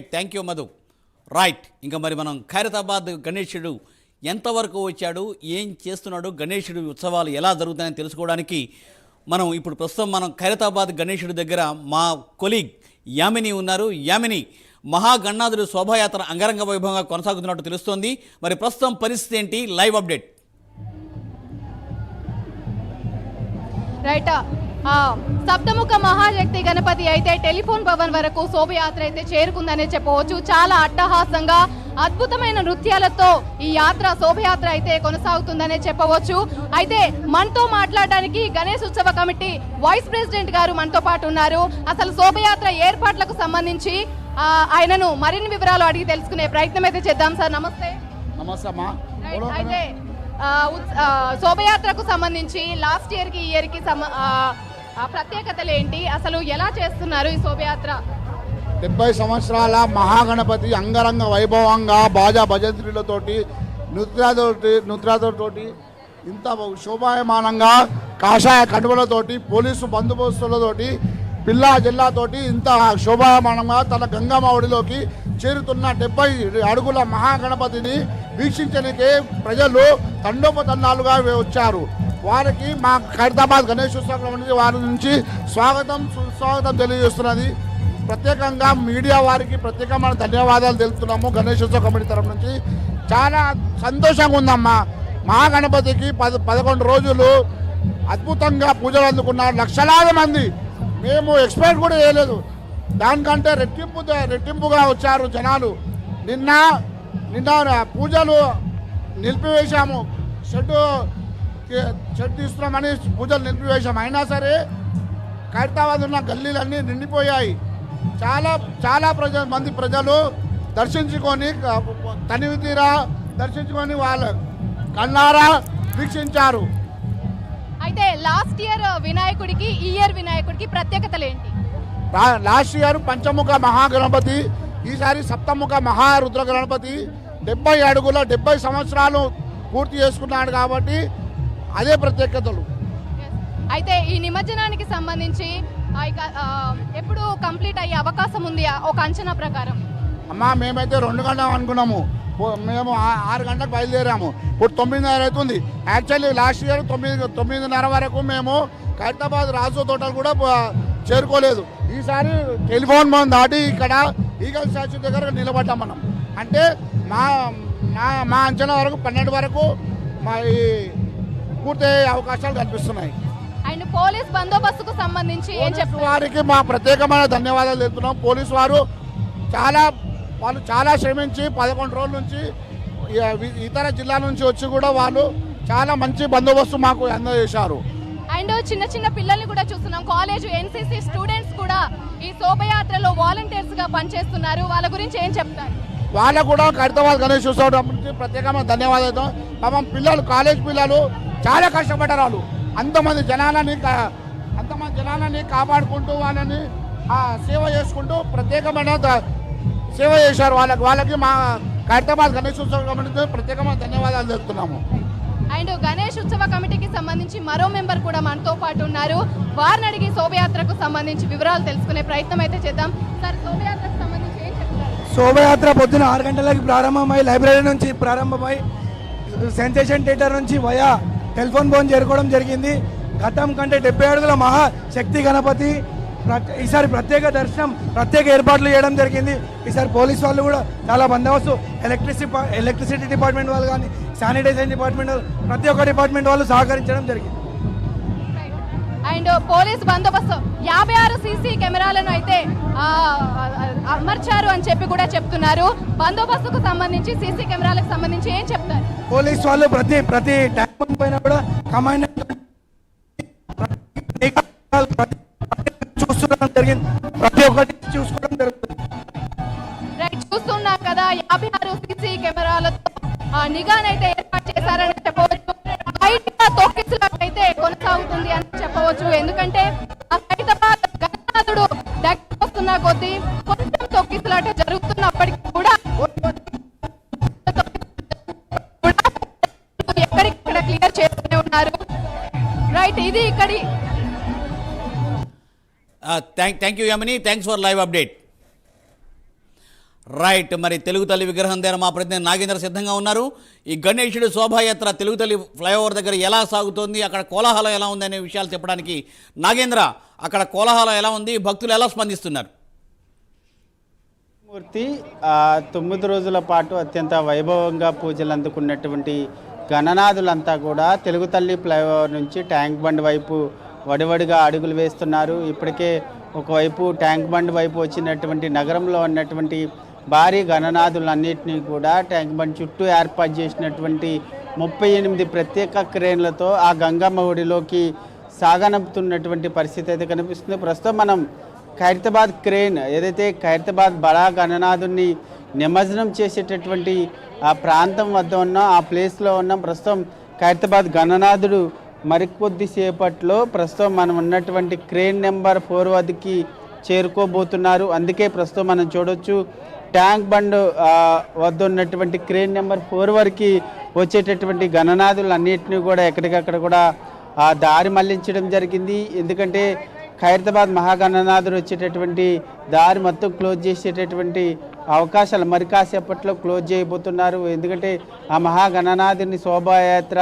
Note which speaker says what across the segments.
Speaker 1: Thank you Madhu right ఇంకా మరి మనం ఖైరతాబాద్ గణేశుడు ఎంతవరకు వచ్చాడు? ఏం చేస్తున్నాడు? గణేషుడు ఉత్సవాలు ఎలా జరుగుతాయని తెలుసుకోవడానికి మనం ఇప్పుడు ప్రస్తుతం మనం ఖైరతాబాద్ గణేషుడి దగ్గర మా కొలీగ్ యామిని ఉన్నారు. యామిని మహాగణాధుడు శోభాయాత్ర అంగరంగ వైభవంగా కొనసాగుతున్నట్టు తెలుస్తోంది. మరి ప్రస్తుతం పరిస్థితి ఏంటి? లైవ్ అప్డేట్
Speaker 2: రైటా సప్తముఖ మహాశక్తి గణపతి అయితే టెలిఫోన్ భవన్ వరకు శోభయాత్ర అయితే చేరుకుందనే చెప్పవచ్చు. చాలా అట్టహాసంగా అద్భుతమైన నృత్యాలతో ఈ యాత్ర శోభయాత్ర అయితే కొనసాగుతుందనే చెప్పవచ్చు. అయితే మనతో మాట్లాడడానికి గణేష్ ఉత్సవ కమిటీ వైస్ ప్రెసిడెంట్ గారు మనతో పాటు ఉన్నారు. అసలు శోభయాత్ర ఏర్పాట్లకు సంబంధించి ఆయనను మరిన్ని వివరాలు అడిగి తెలుసుకునే ప్రయత్నం అయితే చేద్దాం సార్. నమస్తే. అయితే శోభయాత్రకు సంబంధించి లాస్ట్ ఇయర్కి ఈ ఇయర్కి సమ- ఆ, ఆ ప్రత్యేకతలు ఏంటి? అసలు ఎలా చేస్తున్నారు ఈ శోభయాత్ర?
Speaker 3: డెబ్బై సంవత్సరాల మహాగణపతి అంగరంగ వైభవంగా బాజా భజంత్రులతోటి నృత్యాలతోటి నృత్యాతోటి ఇంత శోభాయమానంగా కాషాయ కడుపులతోటి పోలీసు బందోబస్తులతోటి పిల్లా జిల్లాతోటి ఇంత శోభాయమానంగా తన గంగమావుడిలోకి చేరుతున్న డెబ్బై అడుగుల మహాగణపతిని వీక్షించడానికి ప్రజలు తండోపతండాలుగా వచ్చారు. వారికి మా ఖైరతాబాద్ గణేష్ ఉత్సవం నుంచి వారి నుంచి స్వాగతం సుస్వాగతం తెలియజేస్తున్నది. ప్రత్యేకంగా మీడియా వారికి ప్రత్యేకమైన ధన్యవాదాలు తెలుపుతున్నాము గణేశోత్సవ కమిటీ తరఫు నుంచి. చాలా సంతోషంగా ఉందమ్మా. మహాగణపతికి పద పదకొండు రోజులు అద్భుతంగా పూజలు అందుకున్నారు. లక్షలాది మంది. మేము ఎక్స్పెక్ట్ కూడా చేయలేదు. దానికంటే రెట్టింపు రెట్టింపుగా వచ్చారు జనాలు. నిన్న నిన్న పూజలు నిలిపివేశాము. షెడ్డు షెడ్ తీస్తున్నామని పూజలు నిలిపివేశాము అయినా సరే ఖైరతాబాద్ ఉన్న గల్లీలన్నీ నిండిపోయాయి. చాలా చాలా ప్రజ మంది ప్రజలు దర్శించుకొని తనివి తీరా దర్శించుకొని వాళ్ళ కన్నారా వీక్షించారు.
Speaker 2: అయితే లాస్ట్ ఇయర్ వినాయకుడికి ఈ ఇయర్ వినాయకుడికి ప్రత్యేకతలు ఏంటి?
Speaker 3: లాస్ట్ ఇయర్ పంచముఖ మహాగణపతి ఈసారి సప్తముఖ మహారుద్ర గణపతి డెబ్బై అడుగుల డెబ్బై సంవత్సరాలు పూర్తి చేసుకున్నాడు కాబట్టి అదే ప్రత్యేకతలు.
Speaker 2: అయితే ఈ నిమజ్జనానికి సంబంధించి ఎప్పుడు కంప్లీట్ అయ్యే అవకాశం ఉంది ఒక అంచనా ప్రకారం.
Speaker 3: అమ్మా మేమైతే రెండు గంటలు అనుకున్నాము. మేము ఆరు గంటలకు బయలుదేరాము. ఇప్పుడు తొమ్మిదిన్నర అవుతుంది. యాక్చువల్లీ లాస్ట్ ఇయర్ తొమ్మిది తొమ్మిదిన్నర వరకు మేము ఖైరతాబాద్ రాజు తోటలు కూడా చేరుకోలేదు. ఈసారి టెలిఫోన్ మనం దాటి ఇక్కడ ఈగల్ స్టాచ్యూ దగ్గర నిలబడ్డాం మనం. అంటే మా మా మా అంచనా వరకు పన్నెండు వరకు మా ఈ పూర్తయ్యే అవకాశాలు కనిపిస్తున్నాయి
Speaker 2: అండ్ పోలీస్ బందోబస్తుకు సంబంధించి ఏం
Speaker 3: వారికి మా ప్రత్యేకమైన ధన్యవాదాలు తెలుపుతున్నాం. పోలీసు వారు చాలా వాళ్ళు చాలా శ్రమించి పదకొండు రోజుల నుంచి ఇతర జిల్లాల నుంచి వచ్చి కూడా వాళ్ళు చాలా మంచి బందోబస్తు మాకు అందజేశారు.
Speaker 2: అండ్ చిన్న చిన్న పిల్లల్ని కూడా చూస్తున్నాం. కాలేజ్ ఎన్సీసీ స్టూడెంట్స్ కూడా ఈ శోభయాత్రలో వాలంటీర్స్గా పనిచేస్తున్నారు. వాళ్ళ గురించి ఏం చెప్తారు?
Speaker 3: వాళ్ళకు కూడా ఖైరతాబాద్ గణేష్ ఉత్సవం నుంచి ప్రత్యేకమైన ధన్యవాదాలు పాపం పిల్లలు కాలేజ్ పిల్లలు చాలా కష్టపడ్డారు వాళ్ళు. అంతమంది జనాలని అంతమంది జనాలని కాపాడుకుంటూ వాళ్ళని సేవ చేసుకుంటూ ప్రత్యేకమైన సేవ చేశారు వాళ్ళకి. వాళ్ళకి మా ఖైరతాబాద్ గణేష్ ఉత్సవం కమిటీతో ప్రత్యేకమైన ధన్యవాదాలు తెలుపుతున్నాము
Speaker 2: అండ్ గణేష్ ఉత్సవ కమిటీకి సంబంధించి మరో మెంబర్ కూడా మనతో పాటు ఉన్నారు. వారిని అడిగి శోభయాత్రకు సంబంధించి వివరాలు తెలుసుకునే ప్రయత్నం అయితే చేద్దాం. సార్ శోభయాత్రకు
Speaker 4: శోభయాత్ర పొద్దున ఆరు గంటలకు ప్రారంభమై లైబ్రరీ నుంచి ప్రారంభమై సెన్సేషన్ థియేటర్ నుంచి వయా టెలిఫోన్ ఫోన్ చేరుకోవడం జరిగింది. గతం కంటే డెబ్బై అడుగుల మహా శక్తి గణపతి ఈసారి ప్రత్యేక దర్శనం ప్రత్యేక ఏర్పాట్లు చేయడం జరిగింది. ఈసారి పోలీస్ వాళ్ళు కూడా చాలా బందోబస్తు ఎలక్ట్రిసిటీ ఎలక్ట్రిసిటీ డిపార్ట్మెంట్ వాళ్ళు కానీ శానిటైజేషన్ డిపార్ట్మెంట్ వాళ్ళు ప్రతి ఒక్క డిపార్ట్మెంట్ వాళ్ళు సహకరించడం జరిగింది.
Speaker 2: అండ్ పోలీస్ బందోబస్తు. యాభై ఆరు సీసీ కెమెరాలను అయితే అమర్చారు అని చెప్పి కూడా చెప్తున్నారు. బందోబస్తుకు సంబంధించి సీసీ కెమెరాలకు సంబంధించి ఏం చెప్తారు?
Speaker 4: పోలీస్ వాళ్ళు ప్రతి ప్రతి ట్యాంక్ పైన కూడా కమాండ్ చూసుకోవడం జరిగింది ప్రతి ఒక్కటి
Speaker 1: thank thank you యమని thanks for live update right మరి తెలుగు తల్లి విగ్రహం దగ్గర మా ప్రతినిధి నాగేంద్ర సిద్ధంగా ఉన్నారు. ఈ గణేషుడు శోభాయాత్ర తెలుగు తల్లి ఫ్లైఓవర్ దగ్గర ఎలా సాగుతోంది? అక్కడ కోలాహలం ఎలా ఉంది అనే విషయాలు చెప్పడానికి నాగేంద్ర అక్కడ కోలాహలం ఎలా ఉంది? భక్తులు ఎలా స్పందిస్తున్నారు?
Speaker 5: మూర్తి తొమ్మిది రోజుల పాటు అత్యంత వైభవంగా పూజలు అందుకున్నటువంటి గణనాథులంతా కూడా తెలుగు తల్లి ఫ్లైఓవర్ నుంచి ట్యాంక్ బండ్ వైపు వడివడిగా అడుగులు వేస్తున్నారు. ఇప్పటికే ఒకవైపు ట్యాంక్ బండ్ వైపు వచ్చినటువంటి నగరంలో ఉన్నటువంటి భారీ గణనాథులన్నింటినీ కూడా ట్యాంక్ బండ్ చుట్టూ ఏర్పాటు చేసినటువంటి ముప్పై ఎనిమిది ప్రత్యేక క్రేన్లతో ఆ గంగమ్మ ఒడిలోకి సాగనంపుతున్నటువంటి పరిస్థితి అయితే కనిపిస్తుంది. ప్రస్తుతం మనం ఖైరతాబాద్ క్రేన్ ఏదైతే ఖైరతాబాద్ బడా గణనాథుని నిమజ్జనం చేసేటటువంటి ఆ ప్రాంతం వద్ద ఉన్న ఆ ప్లేస్లో ఉన్న. ప్రస్తుతం ఖైరతాబాద్ గణనాథుడు మరికొద్ది సేపట్లో ప్రస్తుతం మనం ఉన్నటువంటి క్రేన్ నెంబర్ ఫోర్ వద్దకి చేరుకోబోతున్నారు. అందుకే ప్రస్తుతం మనం చూడొచ్చు ట్యాంక్ బండ్ వద్ద ఉన్నటువంటి క్రేన్ నెంబర్ ఫోర్ వరకు వచ్చేటటువంటి గణనాథులు అన్నింటినీ కూడా ఎక్కడికక్కడ కూడా ఆ దారి మళ్ళించడం జరిగింది. ఎందుకంటే ఖైరతాబాద్ మహాగణనాథుడు వచ్చేటటువంటి దారి మొత్తం క్లోజ్ చేసేటటువంటి అవకాశాలు మరి కాసేపట్లో క్లోజ్ చేయబోతున్నారు. ఎందుకంటే ఆ మహాగణనాథుని శోభాయాత్ర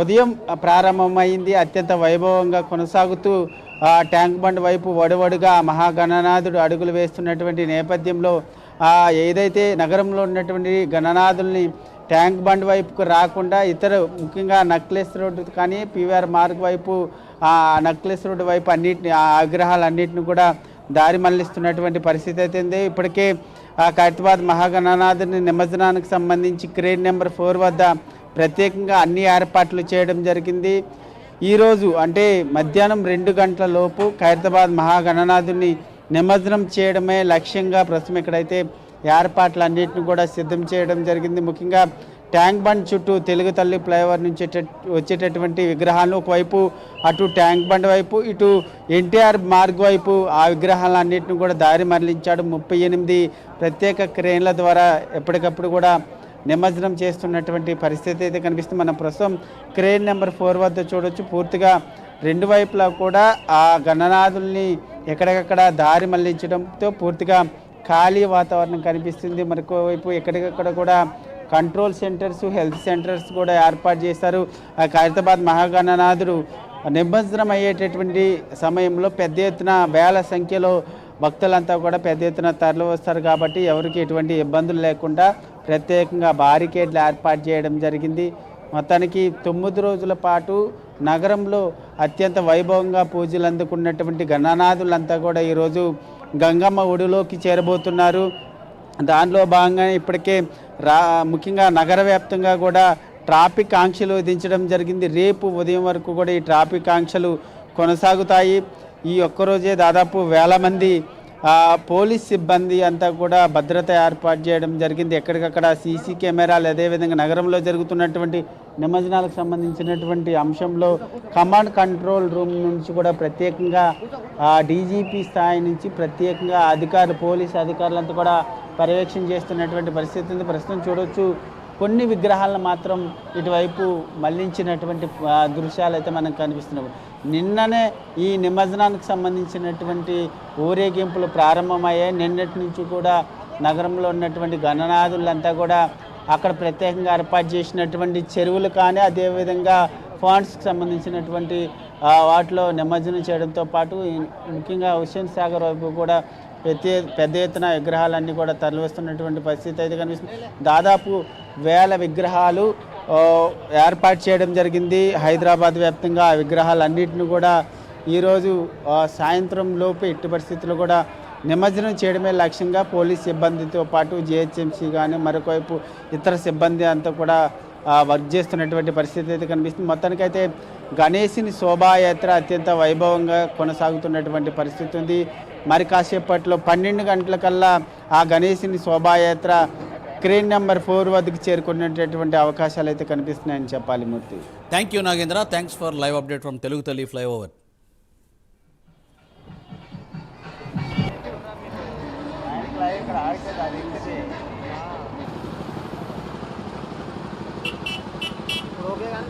Speaker 5: ఉదయం ప్రారంభమైంది. అత్యంత వైభవంగా కొనసాగుతూ ఆ ట్యాంక్ బండ్ వైపు వడివడుగా మహాగణనాథుడు అడుగులు వేస్తున్నటువంటి నేపథ్యంలో ఏదైతే నగరంలో ఉన్నటువంటి గణనాథుల్ని ట్యాంక్ బండ్ వైపుకు రాకుండా ఇతర ముఖ్యంగా నక్లెస్ రోడ్డు కానీ పీవీఆర్ మార్గ్ వైపు నక్లెస్ రోడ్డు వైపు అన్నిటిని ఆగ్రహాలన్నింటిని కూడా దారి మళ్ళిస్తున్నటువంటి పరిస్థితి అయితే ఉంది. ఇప్పటికే ఆ ఖైరతాబాద్ మహాగణనాథుని నిమజ్జనానికి సంబంధించి క్రేడ్ నెంబర్ ఫోర్ వద్ద ప్రత్యేకంగా అన్ని ఏర్పాట్లు చేయడం జరిగింది. ఈరోజు అంటే మధ్యాహ్నం రెండు గంటల లోపు ఖైరతాబాద్ మహాగణనాథుని నిమజ్జనం చేయడమే లక్ష్యంగా ప్రస్తుతం ఇక్కడైతే ఏర్పాట్లు అన్నింటినీ కూడా సిద్ధం చేయడం జరిగింది. ముఖ్యంగా ట్యాంక్ బండ్ చుట్టూ తెలుగు తల్లి ఫ్లైఓవర్ నుంచి వచ్చేటటువంటి విగ్రహాలు ఒకవైపు అటు ట్యాంక్ బండ్ వైపు ఇటు ఎన్టీఆర్ మార్గ్ వైపు ఆ విగ్రహాలన్నింటిని కూడా దారి మరలించాడు. ముప్పై ఎనిమిది ప్రత్యేక క్రేన్ల ద్వారా ఎప్పటికప్పుడు కూడా నిమజ్జనం చేస్తున్నటువంటి పరిస్థితి అయితే కనిపిస్తుంది. మనం ప్రస్తుతం క్రేన్ నెంబర్ ఫోర్ వద్ద చూడొచ్చు. పూర్తిగా రెండు వైపులా కూడా ఆ గణనాథుల్ని ఎక్కడికక్కడ దారి మళ్ళించడంతో పూర్తిగా ఖాళీ వాతావరణం కనిపిస్తుంది. మరొక వైపు ఎక్కడికక్కడ కూడా కంట్రోల్ సెంటర్స్ హెల్త్ సెంటర్స్ కూడా ఏర్పాటు చేశారు. ఆ ఖైరతాబాద్ మహాగణనాథుడు. నిమజ్జనం అయ్యేటటువంటి సమయంలో పెద్ద ఎత్తున వేల సంఖ్యలో భక్తులంతా కూడా పెద్ద ఎత్తున తరలి వస్తారు కాబట్టి ఎవరికి ఎటువంటి ఇబ్బందులు లేకుండా ప్రత్యేకంగా బారికేడ్లు ఏర్పాటు చేయడం జరిగింది. మొత్తానికి తొమ్మిది రోజుల పాటు నగరంలో అత్యంత వైభవంగా పూజలు అందుకున్నటువంటి గణనాథులంతా కూడా ఈరోజు గంగమ్మ ఒడిలోకి చేరబోతున్నారు. దానిలో భాగంగా ఇప్పటికే రా ముఖ్యంగా నగర వ్యాప్తంగా కూడా ట్రాఫిక్ ఆంక్షలు విధించడం జరిగింది. రేపు ఉదయం వరకు కూడా ఈ ట్రాఫిక్ ఆంక్షలు కొనసాగుతాయి. ఈ ఒక్కరోజే దాదాపు వేల మంది పోలీస్ సిబ్బంది అంతా కూడా భద్రత ఏర్పాటు చేయడం జరిగింది. ఎక్కడికక్కడ సీసీ కెమెరాలు అదేవిధంగా నగరంలో జరుగుతున్నటువంటి నిమజ్జనాలకు సంబంధించినటువంటి అంశంలో కమాండ్ కంట్రోల్ రూమ్ నుంచి కూడా ప్రత్యేకంగా డీజీపీ స్థాయి నుంచి ప్రత్యేకంగా అధికారులు పోలీస్ అధికారులంతా కూడా పర్యవేక్షణ చేస్తున్నటువంటి పరిస్థితి ఉంది. ప్రస్తుతం చూడవచ్చు కొన్ని విగ్రహాలను మాత్రం ఇటువైపు మళ్ళించినటువంటి దృశ్యాలు అయితే మనకు కనిపిస్తున్నాయి. నిన్ననే ఈ నిమజ్జనానికి సంబంధించినటువంటి ఊరేగింపులు ప్రారంభమయ్యాయి. నిన్నటి నుంచి కూడా నగరంలో ఉన్నటువంటి గణనాథులంతా కూడా అక్కడ ప్రత్యేకంగా ఏర్పాటు చేసినటువంటి చెరువులు కానీ అదేవిధంగా ఫండ్స్కి సంబంధించినటువంటి వాటిలో నిమజ్జనం చేయడంతో పాటు ముఖ్యంగా హుస్సేన్ సాగర్ వైపు కూడా పెద్ద పెద్ద ఎత్తున విగ్రహాలన్నీ కూడా తరలివస్తున్నటువంటి పరిస్థితి అయితే కనిపిస్తుంది. దాదాపు వేల విగ్రహాలు ఏర్పాటు చేయడం జరిగింది. హైదరాబాద్ వ్యాప్తంగా ఆ విగ్రహాలన్నింటిని కూడా ఈరోజు సాయంత్రం లోపు ఎట్టి పరిస్థితుల్లో కూడా నిమజ్జనం చేయడమే లక్ష్యంగా పోలీస్ సిబ్బందితో పాటు జిహెచ్ఎంసీ కానీ మరొకవైపు ఇతర సిబ్బంది అంతా కూడా వర్క్ చేస్తున్నటువంటి పరిస్థితి అయితే కనిపిస్తుంది. మొత్తానికైతే గణేశుని శోభాయాత్ర అత్యంత వైభవంగా కొనసాగుతున్నటువంటి పరిస్థితి ఉంది. మరి కాసేపట్లో పన్నెండు గంటలకల్లా ఆ గణేశుని శోభాయాత్ర క్రేన్ నెంబర్ ఫోర్ వద్దకు చేరుకునేటటువంటి అవకాశాలు అయితే కనిపిస్తున్నాయని చెప్పాలి Murthy.
Speaker 1: Thank you Nagendra. Thanks for live update from Telugu Thalli flyover okay కానీ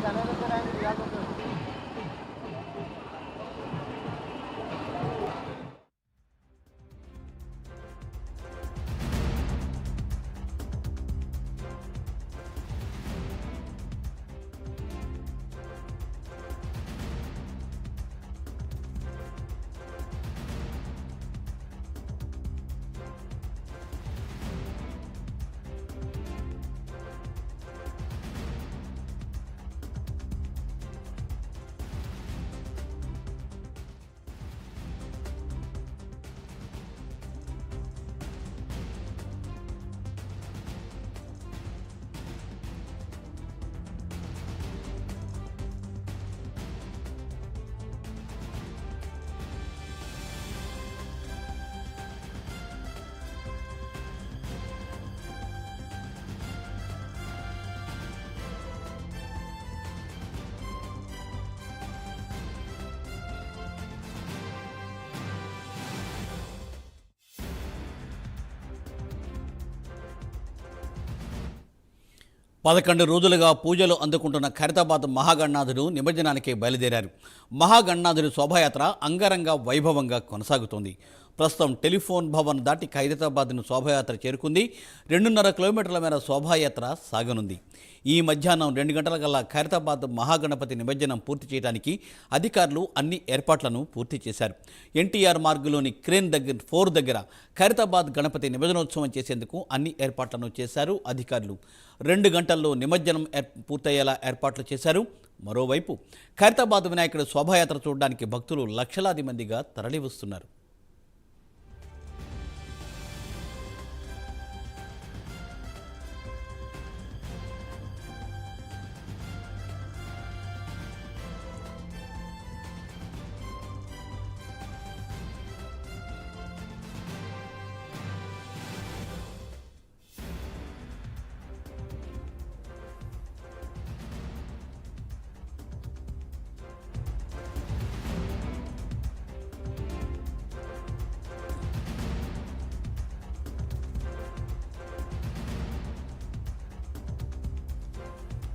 Speaker 1: పదకొండు రోజులుగా పూజలు అందుకుంటున్న ఖరితాబాద్ మహాగణనాథుడు నిమజ్జనానికి బయలుదేరారు. మహాగణనాథుడి శోభాయాత్ర అంగరంగ వైభవంగా కొనసాగుతోంది. ప్రస్తుతం టెలిఫోన్ భవన్ దాటి ఖైరతాబాద్ను శోభాయాత్ర చేరుకుంది. రెండున్నర కిలోమీటర్ల మేర శోభాయాత్ర సాగనుంది. ఈ మధ్యాహ్నం రెండు గంటల కల్లా ఖైరతాబాద్ మహాగణపతి నిమజ్జనం పూర్తి చేయడానికి అధికారులు అన్ని ఏర్పాట్లను పూర్తి చేశారు. ఎన్టీఆర్ మార్గులోని క్రేన్ దగ్గర ఫోర్ దగ్గర ఖైరతాబాద్ గణపతి నిమజ్జనోత్సవం చేసేందుకు అన్ని ఏర్పాట్లను చేశారు అధికారులు. రెండు గంటల్లో నిమజ్జనం ఏర్- పూర్తయ్యేలా ఏర్పాట్లు చేశారు. మరోవైపు ఖైరతాబాద్ వినాయకుడు శోభాయాత్ర చూడడానికి భక్తులు లక్షలాది మందిగా తరలివస్తున్నారు.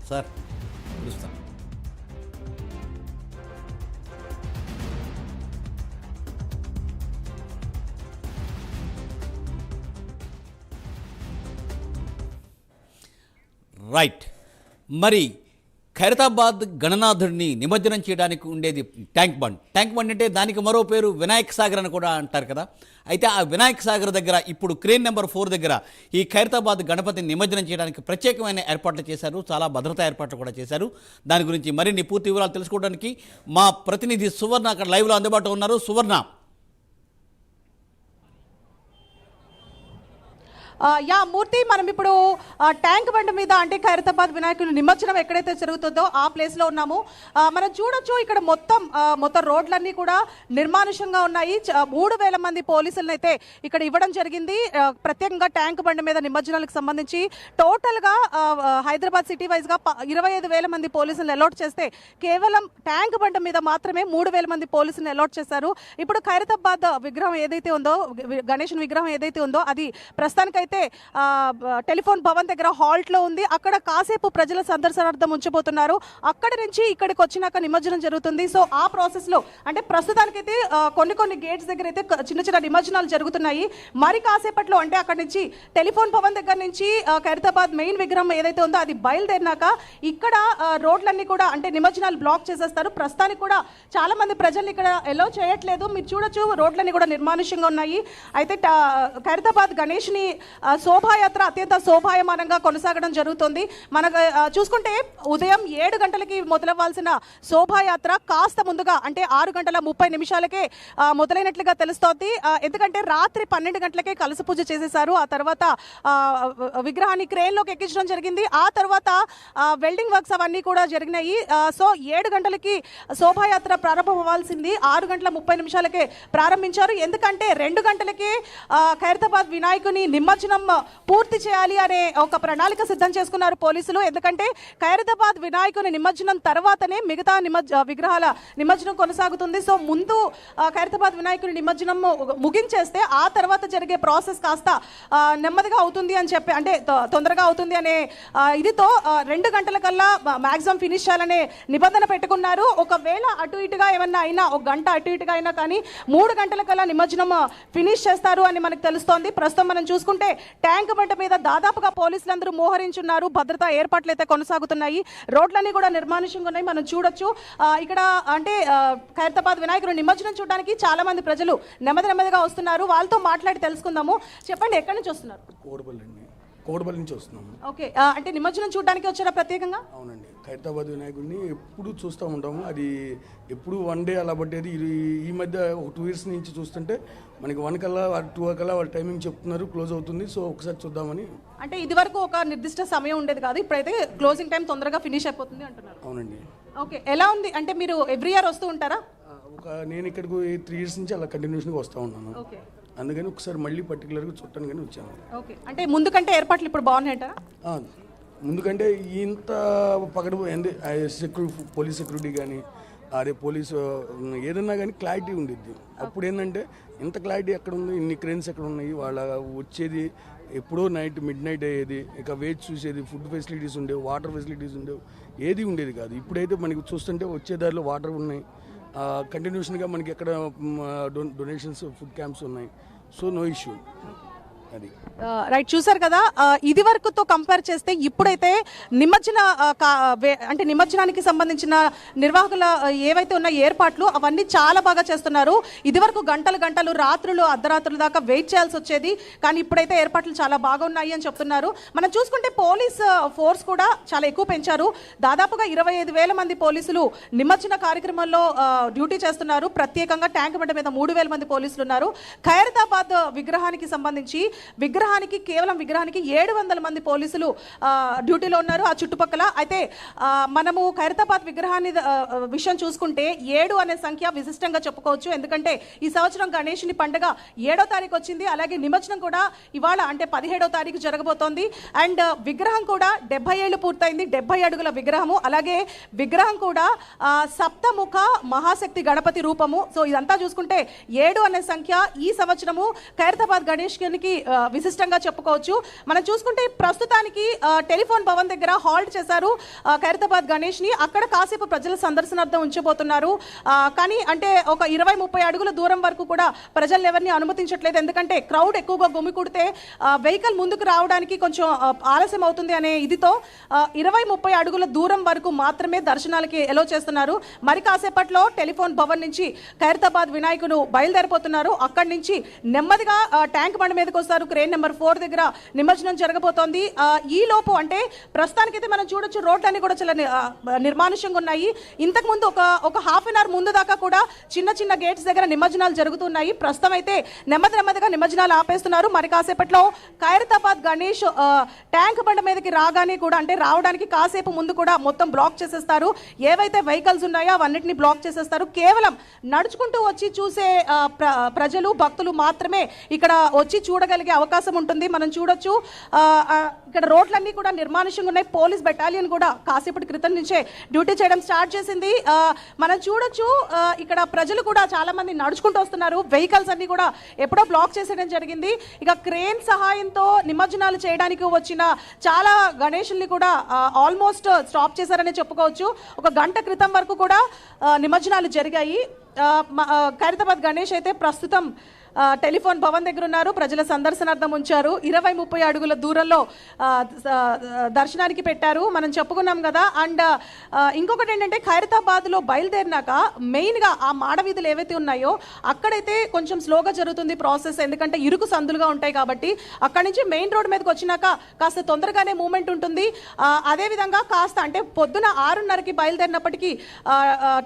Speaker 1: సార్ పిలుస్తాను రైట్ మరి ఖైరతాబాద్ గణనాథుడిని నిమజ్జనం చేయడానికి ఉండేది ట్యాంక్ బండ్. ట్యాంక్ బండ్ అంటే దానికి మరో పేరు వినాయక సాగర్ అని కూడా అంటారు కదా. అయితే ఆ వినాయక సాగర్ దగ్గర ఇప్పుడు క్రేన్ నెంబర్ ఫోర్ దగ్గర ఈ ఖైరతాబాద్ గణపతిని నిమజ్జనం చేయడానికి ప్రత్యేకమైన ఏర్పాట్లు చేశారు. చాలా భద్రతా ఏర్పాట్లు కూడా చేశారు. దాని గురించి మరిన్ని పూర్తి వివరాలు తెలుసుకోవడానికి మా ప్రతినిధి సువర్ణ అక్కడ లైవ్లో అందుబాటులో ఉన్నారు. సువర్ణ
Speaker 6: యా మూర్తి మనం ఇప్పుడు ట్యాంక్ బండ్ మీద అంటే ఖైరతాబాద్ వినాయకుని నిమజ్జనం ఎక్కడైతే జరుగుతుందో ఆ ప్లేస్లో ఉన్నాము. మనం చూడొచ్చు ఇక్కడ మొత్తం మొత్తం రోడ్లన్నీ కూడా నిర్మానుషంగా ఉన్నాయి. మూడు వేల మంది పోలీసులను అయితే ఇక్కడ ఇవ్వడం జరిగింది. ప్రత్యేకంగా ట్యాంక్ బండ్ మీద నిమజ్జనాలకు సంబంధించి టోటల్గా హైదరాబాద్ సిటీ వైజ్గా ఇరవై ఐదు వేల మంది పోలీసులను అలౌట్ చేస్తే కేవలం ట్యాంక్ బండ్ మీద మాత్రమే మూడు వేల మంది పోలీసులను అలౌట్ చేశారు. ఇప్పుడు ఖైరతాబాద్ విగ్రహం ఏదైతే ఉందో గణేష్ విగ్రహం ఏదైతే ఉందో అది ప్రస్తుతానికైతే అయితే టెలిఫోన్ భవన్ దగ్గర హాల్ట్లో ఉంది. అక్కడ కాసేపు ప్రజల సందర్శనార్థం ఉంచిపోతున్నారు. అక్కడ నుంచి ఇక్కడికి వచ్చినాక నిమజ్జనం జరుగుతుంది. సో ఆ ప్రాసెస్లో అంటే ప్రస్తుతానికైతే కొన్ని కొన్ని గేట్స్ దగ్గర అయితే చిన్న చిన్న నిమజ్జనాలు జరుగుతున్నాయి. మరి కాసేపట్లో అంటే అక్కడ నుంచి టెలిఫోన్ భవన్ దగ్గర నుంచి ఖైరతాబాద్ మెయిన్ విగ్రహం ఏదైతే ఉందో అది బయలుదేరినాక ఇక్కడ రోడ్లన్నీ కూడా అంటే నిమజ్జనాలు బ్లాక్ చేసేస్తారు. ప్రస్తుతానికి కూడా చాలా మంది ప్రజల్ని ఇక్కడ ఎలో చేయట్లేదు. మీరు చూడొచ్చు రోడ్లన్నీ కూడా నిర్మానుష్యంగా ఉన్నాయి. అయితే ఖైరతాబాద్ గణేష్ని శోభాయాత్ర అత్యంత శోభాయమానంగా కొనసాగడం జరుగుతుంది. మనకు చూసుకుంటే ఉదయం ఏడు గంటలకి మొదలవ్వాల్సిన శోభాయాత్ర కాస్త ముందుగా అంటే ఆరు గంటల ముప్పై నిమిషాలకే మొదలైనట్లుగా తెలుస్తోంది. ఎందుకంటే రాత్రి పన్నెండు గంటలకే కలస పూజ చేసేశారు. ఆ తర్వాత విగ్రహాన్ని క్రేన్లోకి ఎక్కించడం జరిగింది. ఆ తర్వాత వెల్డింగ్ వర్క్స్ అవన్నీ కూడా జరిగినాయి. సో ఏడు గంటలకి శోభాయాత్ర ప్రారంభం అవ్వాల్సింది ఆరు గంటల ముప్పై నిమిషాలకే ప్రారంభించారు. ఎందుకంటే రెండు గంటలకే ఖైరతాబాద్ వినాయకుని నిమజ్జనం పూర్తి చేయాలి అనే ఒక ప్రణాళిక సిద్ధం చేసుకున్నారు పోలీసులు. ఎందుకంటే ఖైరతాబాద్ వినాయకుని నిమజ్జనం తర్వాతనే మిగతా నిమజ్జ విగ్రహాల నిమజ్జనం కొనసాగుతుంది. సో ముందు ఖైరదాబాద్ ఖైరతాబాద్ వినాయకుని నిమజ్జనం ముగించేస్తే ఆ తర్వాత జరిగే ప్రాసెస్ కాస్త నెమ్మదిగా అవుతుంది అని చెప్పి అంటే తొ- తొందరగా అవుతుంది అనే ఇదితో రెండు గంటల కల్లా మ్యాక్సిమం ఫినిష్ చేయాలనే నిబంధన పెట్టుకున్నారు. ఒకవేళ అటు ఇటుగా ఏమన్నా అయినా ఒక గంట అటు ఇటుగా అయినా కానీ మూడు గంటల కల్లా నిమజ్జనం ఫినిష్ చేస్తారు అని మనకు తెలుస్తోంది. ప్రస్తుతం మనం చూసుకుంటే ట్యాంక్ బంట మీద దాదాపుగా పోలీసులందరూ మోహరించున్నారు. భద్రతా ఏర్పాట్లు అయితే కొనసాగుతున్నాయి. రోడ్లన్నీ కూడా నిర్మానుష్యంగా ఉన్నాయి. మనం చూడొచ్చు. ఇక్కడ అంటే ఖైరతాబాద్ వినాయకుడు నిమజ్జనం చూడడానికి చాలా మంది ప్రజలు నెమ్మది నెమ్మదిగా వస్తున్నారు. వాళ్ళతో మాట్లాడి తెలుసుకుందాము. చెప్పండి ఎక్కడి నుంచి వస్తున్నారు?
Speaker 7: కోడపల్లి నుంచి వస్తున్నాము.
Speaker 6: ఓకే ఆ, అంటే నిమజ్జనం చూడడానికి వచ్చారా ప్రత్యేకంగా?
Speaker 7: అవునండి ఖైరతాబాద్ వినాయకుడిని ఎప్పుడు చూస్తూ ఉంటాము. అది ఎప్పుడు వన్ డే అలా పట్టేది. ఇది ఈ మధ్య ఒక టూ ఇయర్స్ నుంచి చూస్తుంటే మనకి వన్ కల్లా టూ కల్లా వాళ్ళ టైమింగ్ చెప్తున్నారు క్లోజ్ అవుతుంది. సో ఒకసారి చూద్దామని.
Speaker 6: అంటే ఇదివరకు ఒక నిర్దిష్ట సమయం ఉండేది కాదు ఇప్పుడైతే క్లోజింగ్ టైం తొందరగా ఫినిష్ అయిపోతుంది అంటున్నారు.
Speaker 7: అవునండి.
Speaker 6: ఓకే ఎలా ఉంది? అంటే మీరు ఎవ్రీ ఇయర్ వస్తూ ఉంటారా?
Speaker 7: ఆ, ఒక నేను ఇక్కడికి త్రీ ఇయర్స్ నుంచి అలా కంటిన్యూషన్గా వస్తూ ఉన్నాను.
Speaker 6: ఓకే.
Speaker 7: అందుకని ఒకసారి మళ్ళీ పర్టికులర్గా చుట్టానికి వచ్చాను
Speaker 6: ఓకే. అంటే ముందు కంటే ఏర్పాట్లు ఇప్పుడు బాగున్నాయి అంటారా?
Speaker 7: ఆ, ముందుకంటే ఇంత పకడ సెక్యూరి పోలీస్ సెక్యూరిటీ కానీ అదే పోలీసు ఉమ్, ఏదన్నా కానీ క్లారిటీ ఉండిద్ది. అప్పుడు ఏంటంటే ఇంత క్లారిటీ ఎక్కడ ఉంది ఇన్ని క్రెయిన్స్ ఎక్కడ ఉన్నాయి వాళ్ళ వచ్చేది ఎప్పుడో నైట్ మిడ్ నైట్ అయ్యేది ఇక వేచి చూసేది ఫుడ్ ఫెసిలిటీస్ ఉండేవి వాటర్ ఫెసిలిటీస్ ఉండేవి ఏది ఉండేది కాదు. ఇప్పుడైతే మనకి చూస్తుంటే వచ్చే దారిలో వాటర్ ఉన్నాయి. కంటిన్యూషన్గా మనకి ఎక్కడ డొనేషన్స్ ఫుడ్ క్యాంప్స్ ఉన్నాయి. సో నో ఇష్యూ
Speaker 6: రైట్ చూసారు కదా ఇది వరకుతో కంపేర్ చేస్తే ఇప్పుడైతే నిమజ్జన కా- అంటే నిమజ్జనానికి సంబంధించిన నిర్వాహకుల ఏవైతే ఉన్న ఏర్పాట్లు అవన్నీ చాలా బాగా చేస్తున్నారు. ఇది వరకు గంటలు గంటలు రాత్రులు అర్ధరాత్రుల దాకా వెయిట్ చేయాల్సి వచ్చేది. కానీ ఇప్పుడైతే ఏర్పాట్లు చాలా బాగున్నాయి అని చెప్తున్నారు. మనం చూసుకుంటే పోలీస్ ఫోర్స్ కూడా చాలా ఎక్కువ పెంచారు. దాదాపుగా ఇరవై ఐదు వేల మంది పోలీసులు నిమజ్జన కార్యక్రమంలో డ్యూటీ చేస్తున్నారు. ప్రత్యేకంగా ట్యాంక్ బండ మీద మూడు వేల మంది పోలీసులు ఉన్నారు. ఖైరతాబాద్ విగ్రహానికి సంబంధించి విగ్రహానికి కేవలం విగ్రహానికి ఏడు వందల మంది పోలీసులు డ్యూటీలో ఉన్నారు ఆ చుట్టుపక్కల. అయితే మనము ఖైరతాబాద్ విగ్రహాన్ని విషయం చూసుకుంటే ఏడు అనే సంఖ్య విశిష్టంగా చెప్పుకోవచ్చు. ఎందుకంటే ఈ సంవత్సరం గణేషుని పండుగ ఏడో తారీఖు వచ్చింది. అలాగే నిమజ్జనం కూడా ఇవాళ అంటే పదిహేడో తారీఖు జరగబోతోంది. అండ్ విగ్రహం కూడా డెబ్బై ఏళ్ళు పూర్తయింది. డెబ్బై అడుగుల విగ్రహము. అలాగే విగ్రహం కూడా సప్తముఖ మహాశక్తి గణపతి రూపము. సో ఇదంతా చూసుకుంటే ఏడు అనే సంఖ్య ఈ సంవత్సరము ఖైరతాబాద్ గణేష్కి విశిష్టంగా చెప్పుకోవచ్చు. మనం చూసుకుంటే ప్రస్తుతానికి టెలిఫోన్ భవన్ దగ్గర హాల్ట్ చేశారు ఖైరతాబాద్ గణేష్ని. అక్కడ కాసేపు ప్రజల సందర్శనార్థం ఉంచబోతున్నారు. కానీ అంటే ఒక ఇరవై ముప్పై అడుగుల దూరం వరకు కూడా ప్రజలు ఎవరిని అనుమతించట్లేదు. ఎందుకంటే క్రౌడ్ ఎక్కువగా గుమికూడితే వెహికల్ ముందుకు రావడానికి కొంచెం ఆలస్యం అవుతుంది అనే ఇదితో ఇరవై ముప్పై అడుగుల దూరం వరకు మాత్రమే దర్శనాలకి ఎలో చేస్తున్నారు. మరి కాసేపట్లో టెలిఫోన్ భవన్ నుంచి ఖైరతాబాద్ వినాయకుడు బయలుదేరిపోతున్నారు అక్కడి నుంచి నెమ్మదిగా ట్యాంక్ బండ మీదకి వస్తారు. క్రేన్ నెంబర్ ఫోర్ దగ్గర నిమజ్జనం జరగబోతోంది. ఈ లోపు అంటే ప్రస్తుతానికైతే మనం చూడొచ్చు రోడ్లన్నీ కూడా చాలా నిర్మానుష్యంగా ఉన్నాయి. ఇంతకు ముందు ఒక ఒక హాఫ్ అన్ అవర్ ముందు దాకా కూడా చిన్న చిన్న గేట్స్ దగ్గర నిమజ్జనాలు జరుగుతున్నాయి. ప్రస్తుతం అయితే నెమ్మది నెమ్మదిగా నిమజ్జనాలు ఆపేస్తున్నారు. మరి కాసేపట్లో ఖైరతాబాద్ గణేష్ ఆ, ట్యాంక్ బండ మీదకి రాగానే కూడా అంటే రావడానికి కాసేపు ముందు కూడా మొత్తం బ్లాక్ చేసేస్తారు. ఏవైతే వెహికల్స్ ఉన్నాయో అవన్నిటిని బ్లాక్ చేసేస్తారు. కేవలం నడుచుకుంటూ వచ్చి చూసే ప్ర- ప్రజలు భక్తులు మాత్రమే ఇక్కడ వచ్చి చూడగలిగే అవకాశం ఉంటుంది. మనం చూడొచ్చు ఇక్కడ రోడ్లన్నీ కూడా నిర్మానుష్యంగా ఉన్నాయి. పోలీస్ బెటాలియన్ కూడా కాసేపటి క్రితం నుంచే డ్యూటీ చేయడం స్టార్ట్ చేసింది. మనం చూడొచ్చు ఇక్కడ ప్రజలు కూడా చాలామంది నడుచుకుంటూ వస్తున్నారు. వెహికల్స్ అన్నీ కూడా ఎప్పుడో బ్లాక్ చేసేయడం జరిగింది. ఇక క్రేన్ సహాయంతో నిమజ్జనాలు చేయడానికి వచ్చిన చాలా గణేషుల్ని కూడా ఆల్మోస్ట్ స్టాప్ చేశారని చెప్పుకోవచ్చు. ఒక గంట క్రితం వరకు కూడా నిమజ్జనాలు జరిగాయి. ఖైరతాబాద్ గణేష్ అయితే ప్రస్తుతం టెలిఫోన్ భవన్ దగ్గర ఉన్నారు. ప్రజల సందర్శనార్థం ఉంచారు. ఇరవై ముప్పై అడుగుల దూరంలో దర్శనానికి పెట్టారు. మనం చెప్పుకున్నాం కదా. అండ్ ఇంకొకటి ఏంటంటే ఖైరతాబాద్లో బయలుదేరినాక మెయిన్గా ఆ మాడవీధులు ఏవైతే ఉన్నాయో అక్కడైతే కొంచెం స్లోగా జరుగుతుంది ప్రాసెస్. ఎందుకంటే ఇరుకు సందులుగా ఉంటాయి కాబట్టి అక్కడి నుంచి మెయిన్ రోడ్ మీదకి వచ్చినాక కాస్త తొందరగానే మూమెంట్ ఉంటుంది. అదేవిధంగా కాస్త అంటే పొద్దున ఆరున్నరకి బయలుదేరినప్పటికీ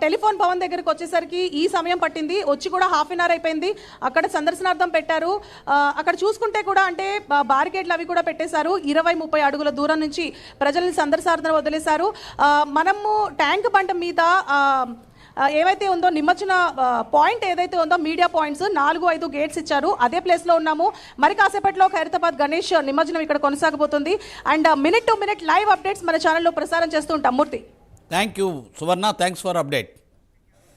Speaker 6: టెలిఫోన్ భవన్ దగ్గరికి వచ్చేసరికి ఈ సమయం పట్టింది. వచ్చి కూడా హాఫ్ అన్ అవర్ అయిపోయింది. అక్కడ సందర్శనార్థం పెట్టారు. అక్కడ చూసుకుంటే కూడా అంటే బా- బారికేడ్లు అవి కూడా పెట్టేశారు. ఇరవై ముప్పై అడుగుల దూరం నుంచి ప్రజల్ని సందర్శనార్థం వదిలేశారు. మనము ట్యాంక్ బండ మీద ఏవైతే ఉందో నిమజ్జన పాయింట్ ఏదైతే ఉందో మీడియా పాయింట్స్ నాలుగు ఐదు గేట్స్ ఇచ్చారు. అదే ప్లేస్లో ఉన్నాము. మరి కాసేపట్లో ఖైరతాబాద్ గణేష్ నిమజ్జనం ఇక్కడ కొనసాగబోతుంది. And minute to minute live updates మన ఛానల్లో ప్రసారం చేస్తూ ఉంటాం. Murthy.
Speaker 1: Thank you Suvarna thanks for update